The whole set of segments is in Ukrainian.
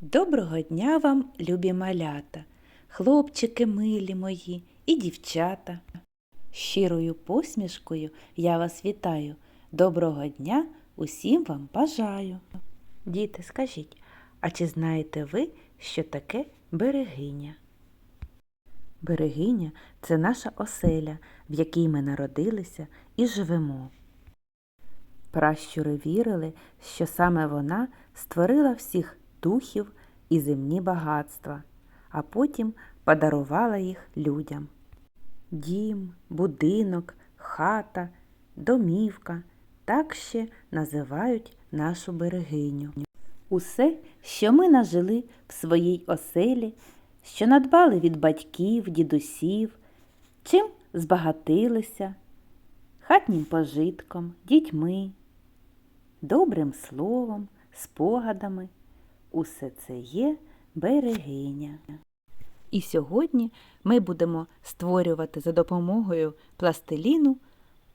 Доброго дня вам, любі малята, хлопчики милі мої і дівчата. Щирою посмішкою я вас вітаю. Доброго дня усім вам бажаю. Діти, скажіть, а чи знаєте ви, що таке берегиня? Берегиня це наша оселя, в якій ми народилися і живемо. Пращури вірили, що саме вона створила всіх духів і земні багатства, а потім подарувала їх людям. Дім, будинок, хата, домівка так ще називають нашу берегиню. Усе, що ми нажили в своїй оселі, що надбали від батьків, дідусів, чим збагатилися, хатнім пожитком, дітьми, добрим словом, спогадами. Усе це є берегиня. І сьогодні ми будемо створювати за допомогою пластиліну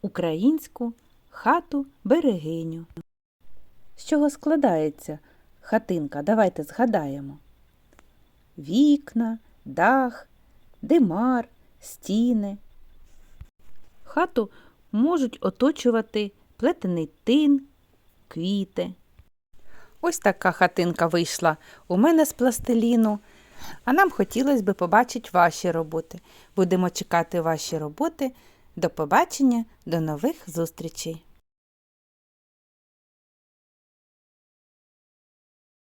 українську хату берегиню. З чого складається хатинка? Давайте згадаємо. Вікна, дах, димар, стіни. Хату можуть оточувати плетений тин, квіти. Ось така хатинка вийшла у мене з пластиліну. А нам хотілося б побачити ваші роботи. Будемо чекати ваші роботи. До побачення, до нових зустрічей!